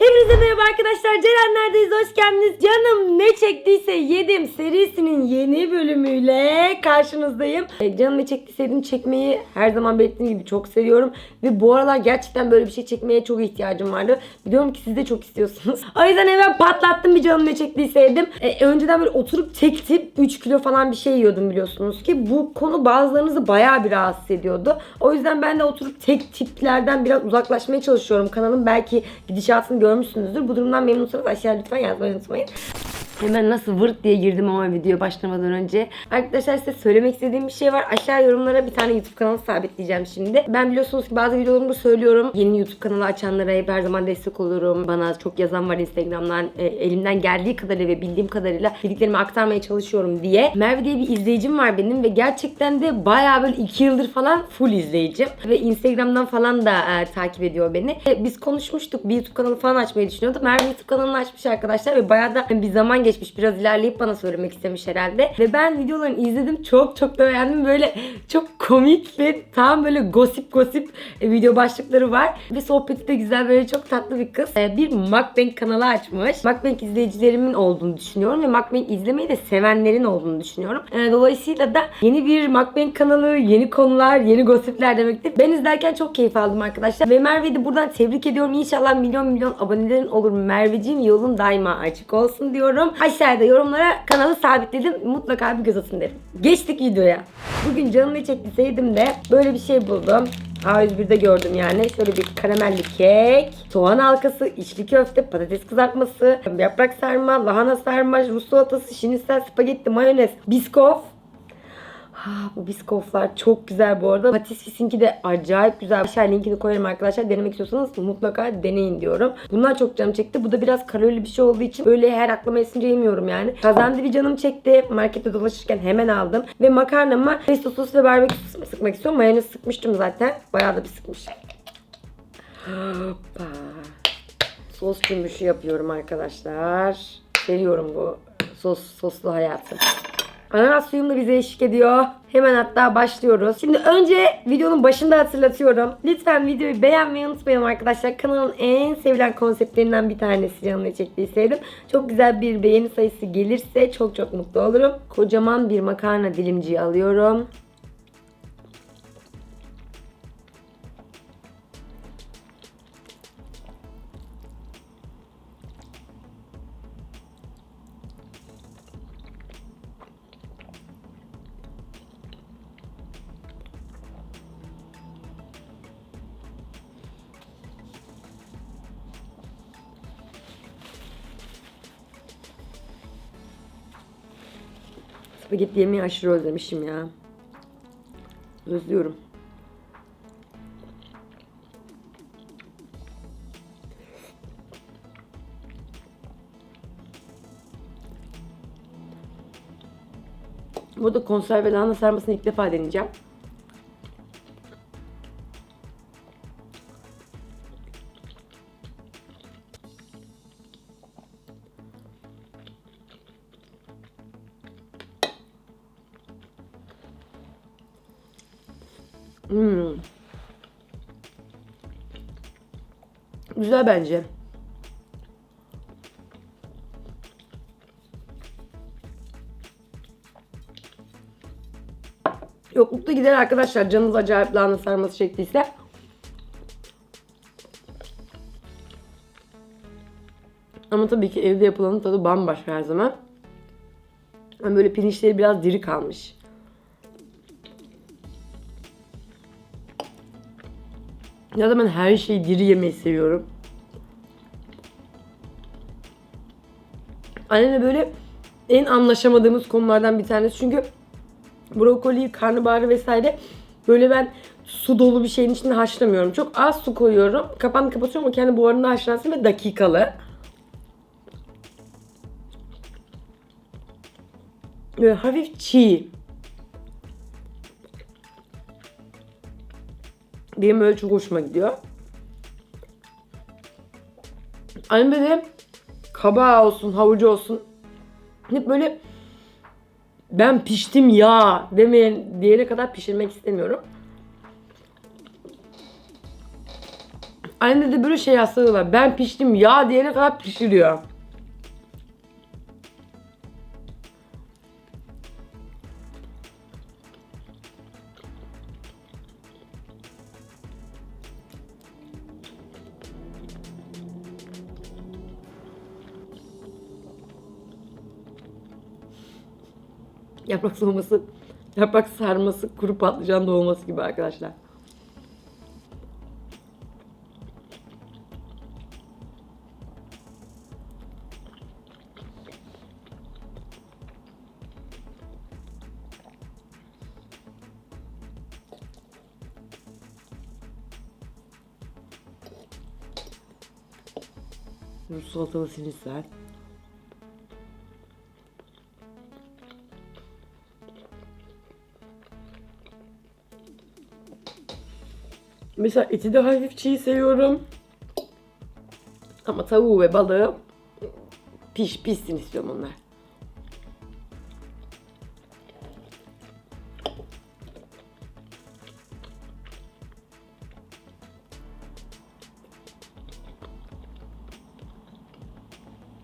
Hepinize merhaba arkadaşlar. Cerenler'deyiz. Hoş geldiniz. Canım ne çektiyse yedim serisinin yeni bölümüyle karşınızdayım. E, Canım ne çektiyse yedim çekmeyi her zaman belirttiğim gibi çok seviyorum. Ve bu aralar gerçekten böyle bir şey çekmeye çok ihtiyacım vardı. Biliyorum ki siz de çok istiyorsunuz. O yüzden hemen patlattım bir canım ne çektiyse yedim. E, önceden böyle oturup tek tip 3 kilo falan bir şey yiyordum biliyorsunuz ki. Bu konu bazılarınızı bayağı bir rahatsız ediyordu. O yüzden ben de oturup tek tiplerden biraz uzaklaşmaya çalışıyorum. Kanalın belki gidişatını görmüşsünüzdür. Bu durumdan memnunsanız aşağıya lütfen yazmayı unutmayın. Hemen nasıl vırt diye girdim ama video başlamadan önce. Arkadaşlar size söylemek istediğim bir şey var. Aşağı yorumlara bir tane YouTube kanalı sabitleyeceğim şimdi. Ben biliyorsunuz ki bazı videolarımda söylüyorum. Yeni YouTube kanalı açanlara hep her zaman destek olurum. Bana çok yazan var Instagram'dan. E, elimden geldiği kadarıyla ve bildiğim kadarıyla bildiklerimi aktarmaya çalışıyorum diye. Merve diye bir izleyicim var benim ve gerçekten de bayağı böyle 2 yıldır falan full izleyicim. Ve Instagram'dan falan da e, takip ediyor beni. E, biz konuşmuştuk. Bir YouTube kanalı falan açmayı düşünüyorduk. Merve YouTube kanalını açmış arkadaşlar ve bayağı da bir zaman geçmiş. Biraz ilerleyip bana söylemek istemiş herhalde. Ve ben videolarını izledim. Çok çok da beğendim. Böyle çok komik ve tam böyle gossip gossip e, video başlıkları var. Ve sohbeti de güzel. Böyle çok tatlı bir kız. E, bir mukbang kanalı açmış. Mukbang izleyicilerimin olduğunu düşünüyorum. Ve mukbang izlemeyi de sevenlerin olduğunu düşünüyorum. E, dolayısıyla da yeni bir mukbang kanalı, yeni konular, yeni gossipler demektir. Ben izlerken çok keyif aldım arkadaşlar. Ve Merve'yi de buradan tebrik ediyorum. İnşallah milyon milyon abonelerin olur. Merveciğim yolun daima açık olsun diyorum. Aşağıda yorumlara kanalı sabitledim. Mutlaka bir göz atın derim. Geçtik videoya. Bugün canım ne de böyle bir şey buldum. A101'de gördüm yani. Şöyle bir karamelli kek, soğan halkası, içli köfte, patates kızartması, yaprak sarma, lahana sarma, Rus salatası, şinisel, spagetti, mayonez, biskof, bu biskoflar çok güzel bu arada. Patisfis'inki de acayip güzel. Aşağı linkini koyarım arkadaşlar. Denemek istiyorsanız mutlaka deneyin diyorum. Bunlar çok canım çekti. Bu da biraz kalorili bir şey olduğu için böyle her aklıma esince yemiyorum yani. Kazandı bir canım çekti. Markette dolaşırken hemen aldım. Ve makarnama pesto sos ve barbekü sosu sıkmak istiyorum. Mayonez sıkmıştım zaten. Bayağı da bir sıkmış. Hoppa. Sos cümbüşü yapıyorum arkadaşlar. Seviyorum bu sos soslu hayatı. Ananas suyum da bize eşlik ediyor. Hemen hatta başlıyoruz. Şimdi önce videonun başında hatırlatıyorum. Lütfen videoyu beğenmeyi unutmayın arkadaşlar. Kanalın en sevilen konseptlerinden bir tanesi canımı çektiyseydim. Çok güzel bir beğeni sayısı gelirse çok çok mutlu olurum. Kocaman bir makarna dilimciyi alıyorum. Spagetti yemeği aşırı özlemişim ya. Özlüyorum. Burada konserve lahana sarmasını ilk defa deneyeceğim. Hmm. Güzel bence. Yoklukta gider arkadaşlar. Canınız acayip lahana sarması çektiyse. Ama tabii ki evde yapılanın tadı bambaşka her zaman. Yani böyle pirinçleri biraz diri kalmış. Ya da ben her şeyi diri yemeyi seviyorum. Annemle böyle en anlaşamadığımız konulardan bir tanesi. Çünkü brokoli, karnabaharı vesaire böyle ben su dolu bir şeyin içinde haşlamıyorum. Çok az su koyuyorum. Kapağını kapatıyorum o kendi buharında haşlansın ve dakikalı. Böyle hafif çiğ. Benim böyle çok hoşuma gidiyor. Annem de kabağı olsun, havucu olsun. Hep böyle ben piştim ya demeyen diyene kadar pişirmek istemiyorum. Annemde de böyle şey hastalığı var. Ben piştim ya diyene kadar pişiriyor. Yaprak soğuması, yaprak sarması, kuru patlıcan doğması gibi arkadaşlar. Rus salatalı sinisler. Mesela eti de hafif çiğ seviyorum. Ama tavuğu ve balığı piş pişsin istiyorum onlar.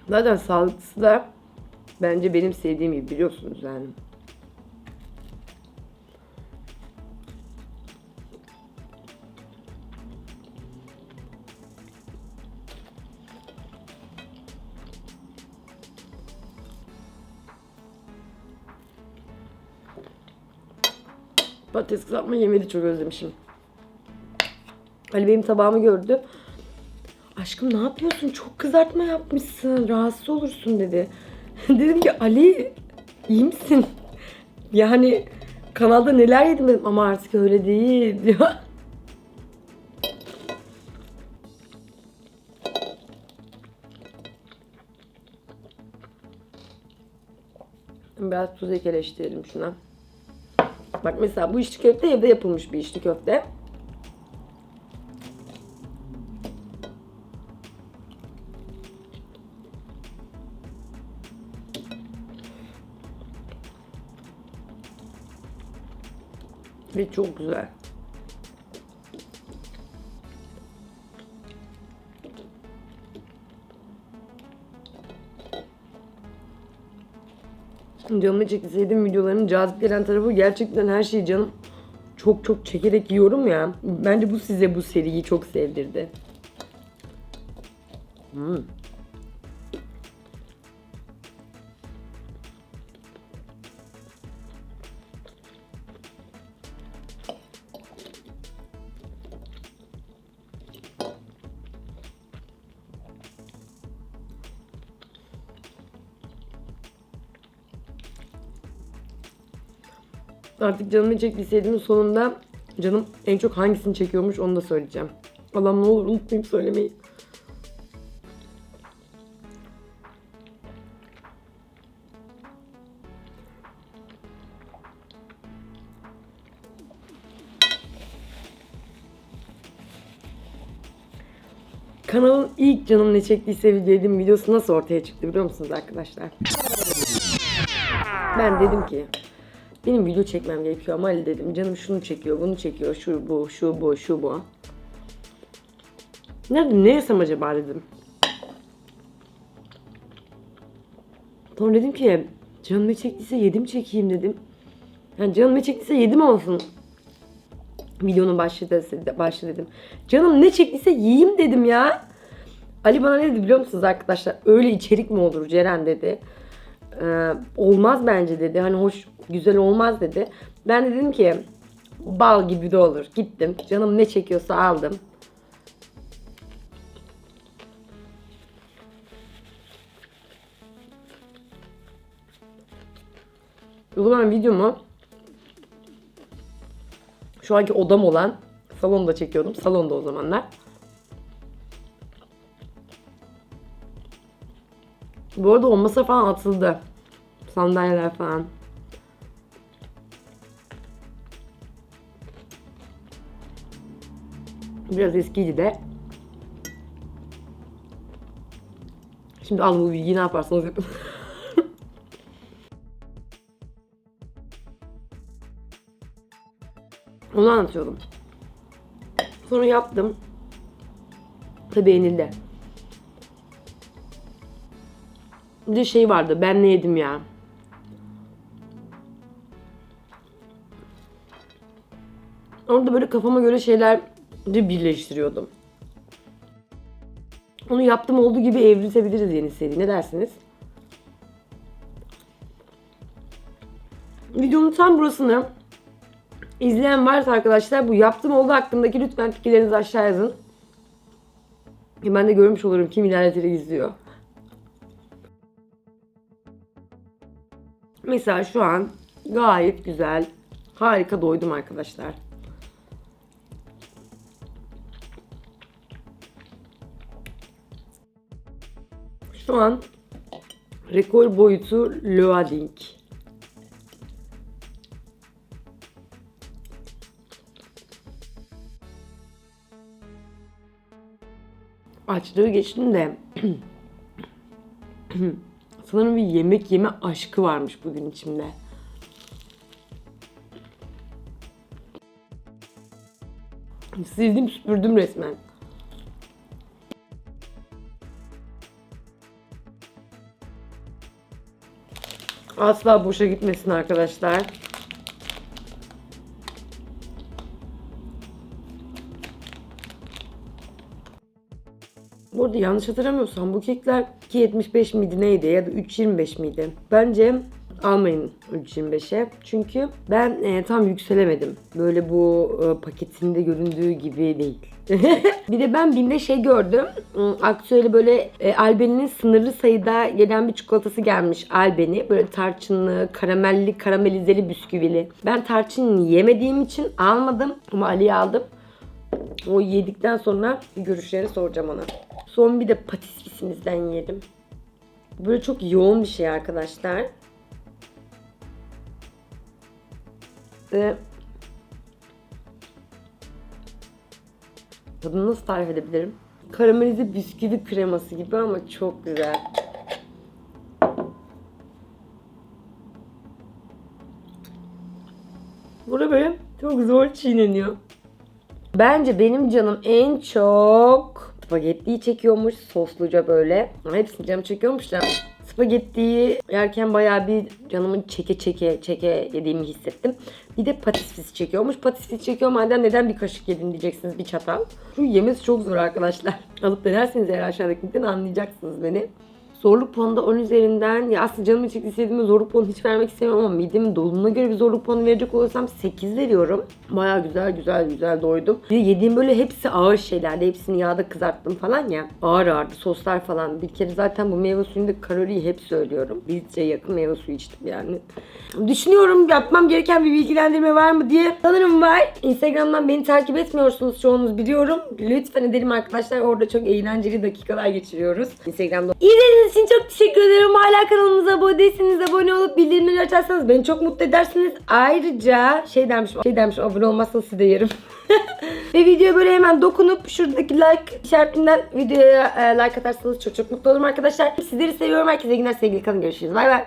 Zaten sağlıklısı da bence benim sevdiğim gibi biliyorsunuz yani. Patates kızartma yemeği de çok özlemişim. Ali benim tabağımı gördü. Aşkım ne yapıyorsun? Çok kızartma yapmışsın. Rahatsız olursun dedi. dedim ki Ali iyi misin? Yani kanalda neler yedim dedim ama artık öyle değil diyor. Biraz tuz ekeleştirelim şuna. Bak mesela bu içli köfte evde yapılmış bir içli köfte. Ve çok güzel. Canımı çekti sevdiğim videoların cazip gelen tarafı gerçekten her şeyi canım çok çok çekerek yiyorum ya. Bence bu size bu seriyi çok sevdirdi. Hmm. Artık canımı çekti seriinin sonunda canım en çok hangisini çekiyormuş onu da söyleyeceğim. Allah'ım ne olur unutmayayım söylemeyi. Kanalın ilk canım ne çektiyse video dediğim videosu nasıl ortaya çıktı biliyor musunuz arkadaşlar? Ben dedim ki benim video çekmem gerekiyor ama Ali dedim canım şunu çekiyor bunu çekiyor şu bu şu bu şu bu. Nerede ne yesem acaba dedim. Sonra dedim ki canım ne çektiyse yedim çekeyim dedim. Yani canım ne çektiyse yedim olsun. Videonun başlığı, da- dedim. Canım ne çektiyse yiyeyim dedim ya. Ali bana ne dedi biliyor musunuz arkadaşlar? Öyle içerik mi olur Ceren dedi. Ee, olmaz bence dedi. Hani hoş güzel olmaz dedi. Ben de dedim ki bal gibi de olur. Gittim. Canım ne çekiyorsa aldım. Zaman videomu şu anki odam olan salonda çekiyordum. Salonda o zamanlar. Bu arada o masa falan atıldı. Sandalyeler falan. Biraz eskiydi de. Şimdi al bu bilgiyi ne yaparsanız yapın. Onu anlatıyordum. Sonra yaptım. Ve beğenildi. Bir de şey vardı. Ben ne yedim ya? Orada böyle kafama göre şeyler de birleştiriyordum. Onu yaptım olduğu gibi evriltebiliriz yeni seri. Ne dersiniz? Videonun tam burasını izleyen varsa arkadaşlar bu yaptığım oldu hakkındaki lütfen fikirlerinizi aşağı yazın. Ben de görmüş olurum kim ilerleterek izliyor. Mesela şu an gayet güzel, harika doydum arkadaşlar. Şu an rekor boyutu loading. Açlığı geçtim de sanırım bir yemek yeme aşkı varmış bugün içimde. Sildim süpürdüm resmen. Asla boşa gitmesin arkadaşlar. Bu arada yanlış hatırlamıyorsam bu kekler 2.75 miydi neydi ya da 3.25 miydi? Bence almayın 3.25'e. Çünkü ben e, tam yükselemedim. Böyle bu e, paketinde göründüğü gibi değil. bir de ben BİM'de şey gördüm. Aktüeli böyle e, Albeni'nin sınırlı sayıda gelen bir çikolatası gelmiş Albeni. Böyle tarçınlı, karamelli, karamelizeli bisküvili. Ben tarçın yemediğim için almadım ama Ali'ye aldım. O yedikten sonra görüşlerini soracağım ona. Son bir de patispisimizden yedim. Böyle çok yoğun bir şey arkadaşlar. Ve tadını nasıl tarif edebilirim? Karamelize bisküvi kreması gibi ama çok güzel. Burada böyle çok zor çiğneniyor. Bence benim canım en çok spagettiyi çekiyormuş sosluca böyle. Hepsini canım çekiyormuş da spagettiyi yerken bayağı bir canımın çeke çeke çeke yediğimi hissettim. Bir de patisfis çekiyormuş. Patisfis çekiyor madem neden bir kaşık yedin diyeceksiniz bir çatal. Şu yemesi çok zor arkadaşlar. Alıp denerseniz eğer aşağıdaki linkten anlayacaksınız beni. Zorluk puanı da 10 üzerinden ya aslında canımı çekti istediğimde zorluk puanı hiç vermek istemiyorum ama midemin dolumuna göre bir zorluk puanı verecek olursam 8 veriyorum. Baya güzel güzel güzel doydum. Bir yediğim böyle hepsi ağır şeylerdi. Hepsini yağda kızarttım falan ya. Ağır ağırdı soslar falan. Bir kere zaten bu meyve suyunda kaloriyi hep söylüyorum. Bir litreye yakın meyve suyu içtim yani. Düşünüyorum yapmam gereken bir bilgilendirme var mı diye. Sanırım var. Instagram'dan beni takip etmiyorsunuz çoğunuz biliyorum. Lütfen edelim arkadaşlar. Orada çok eğlenceli dakikalar geçiriyoruz. Instagram'da. İzlediğiniz için çok teşekkür ederim. Hala kanalımıza abone değilseniz abone olup bildirimleri açarsanız beni çok mutlu edersiniz. Ayrıca şey dermişim, şey dermişim abone olmazsanız sizi yerim. Ve videoya böyle hemen dokunup şuradaki like işaretinden videoya e, like atarsanız çok çok mutlu olurum arkadaşlar. Sizleri seviyorum. Herkese günler sevgili kalın. Görüşürüz. Bay bay.